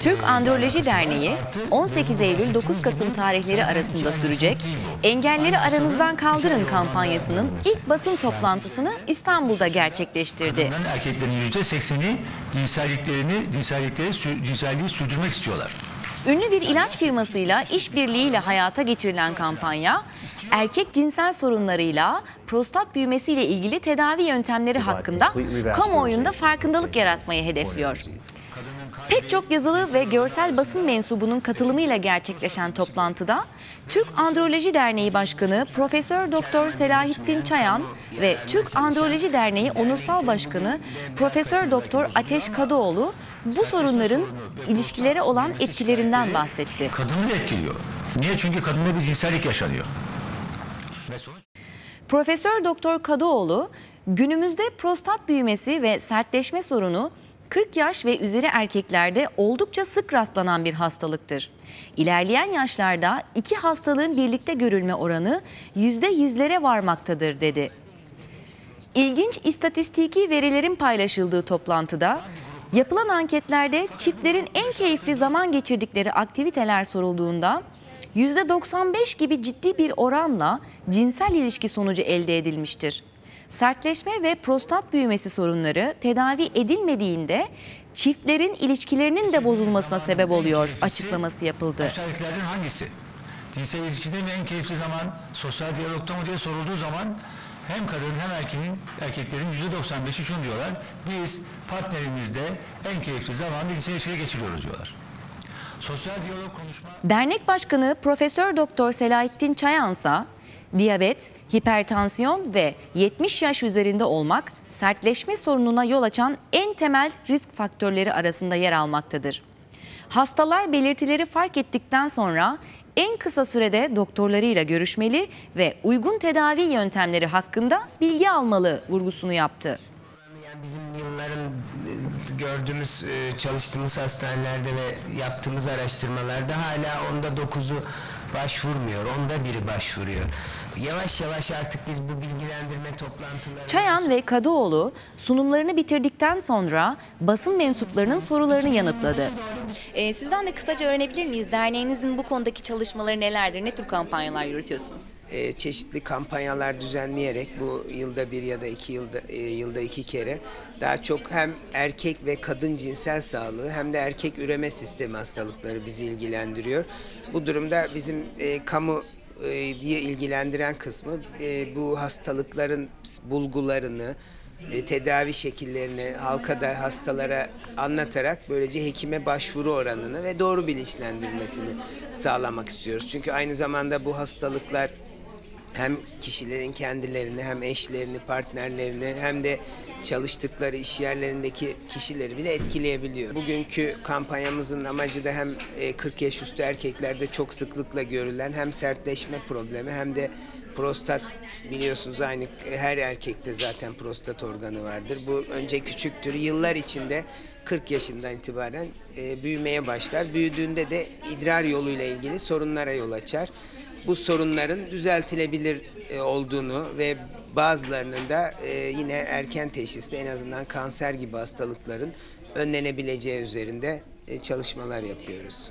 Türk Androloji Derneği 18 Eylül 9 Kasım tarihleri arasında sürecek Engelleri Aranızdan Kaldırın kampanyasının ilk basın toplantısını İstanbul'da gerçekleştirdi. Erkeklerin yüzde sekseni cinselliklerini, cinsellikleri, cinselliği sürdürmek istiyorlar. Ünlü bir ilaç firmasıyla işbirliğiyle hayata geçirilen kampanya, erkek cinsel sorunlarıyla prostat büyümesiyle ilgili tedavi yöntemleri hakkında kamuoyunda farkındalık yaratmayı hedefliyor. Pek çok yazılı ve görsel basın mensubunun katılımıyla gerçekleşen toplantıda Türk Androloji Derneği Başkanı Profesör Doktor Selahattin Çayan ve Türk Androloji Derneği Onursal Başkanı Profesör Doktor Ateş Kadıoğlu bu sorunların ilişkilere olan etkilerinden bahsetti. Kadını da etkiliyor. Niye? Çünkü kadında bir cinsellik yaşanıyor. Profesör Doktor Kadıoğlu günümüzde prostat büyümesi ve sertleşme sorunu 40 yaş ve üzeri erkeklerde oldukça sık rastlanan bir hastalıktır. İlerleyen yaşlarda iki hastalığın birlikte görülme oranı yüzde yüzlere varmaktadır dedi. İlginç istatistiki verilerin paylaşıldığı toplantıda yapılan anketlerde çiftlerin en keyifli zaman geçirdikleri aktiviteler sorulduğunda %95 gibi ciddi bir oranla cinsel ilişki sonucu elde edilmiştir. Sertleşme ve prostat büyümesi sorunları tedavi edilmediğinde çiftlerin ilişkilerinin de bozulmasına sebep oluyor açıklaması yapıldı. Özelliklerden hangisi? Cinsel ilişkide mi en keyifli zaman, sosyal diyalogta mı diye sorulduğu zaman hem kadın hem erkeğin, erkeklerin %95'i şunu diyorlar. Biz partnerimizde en keyifli zamanı cinsel ilişkiye geçiriyoruz diyorlar. Sosyal diyalog konuşma... Dernek Başkanı Profesör Doktor Selahattin Çayansa, diyabet, hipertansiyon ve 70 yaş üzerinde olmak sertleşme sorununa yol açan en temel risk faktörleri arasında yer almaktadır. Hastalar belirtileri fark ettikten sonra en kısa sürede doktorlarıyla görüşmeli ve uygun tedavi yöntemleri hakkında bilgi almalı vurgusunu yaptı. Yani bizim yılların e, gördüğümüz, e, çalıştığımız hastanelerde ve yaptığımız araştırmalarda hala onda dokuzu başvurmuyor, onda biri başvuruyor. Yavaş yavaş artık biz bu bilgilendirme toplantıları... Çayan ve Kadıoğlu sunumlarını bitirdikten sonra basın mensuplarının sorularını yanıtladı. Ee, sizden de kısaca öğrenebilir miyiz? Derneğinizin bu konudaki çalışmaları nelerdir? Ne tür kampanyalar yürütüyorsunuz? e, çeşitli kampanyalar düzenleyerek bu yılda bir ya da iki yılda e, yılda iki kere daha çok hem erkek ve kadın cinsel sağlığı hem de erkek üreme sistemi hastalıkları bizi ilgilendiriyor. Bu durumda bizim e, kamu diye ilgilendiren kısmı e, bu hastalıkların bulgularını e, tedavi şekillerini halka da hastalara anlatarak böylece hekime başvuru oranını ve doğru bilinçlendirmesini sağlamak istiyoruz. Çünkü aynı zamanda bu hastalıklar hem kişilerin kendilerini hem eşlerini, partnerlerini hem de çalıştıkları iş yerlerindeki kişileri bile etkileyebiliyor. Bugünkü kampanyamızın amacı da hem e, 40 yaş üstü erkeklerde çok sıklıkla görülen hem sertleşme problemi hem de prostat biliyorsunuz aynı her erkekte zaten prostat organı vardır. Bu önce küçüktür. Yıllar içinde 40 yaşından itibaren e, büyümeye başlar. Büyüdüğünde de idrar yoluyla ilgili sorunlara yol açar bu sorunların düzeltilebilir e, olduğunu ve bazılarının da e, yine erken teşhisle en azından kanser gibi hastalıkların önlenebileceği üzerinde e, çalışmalar yapıyoruz.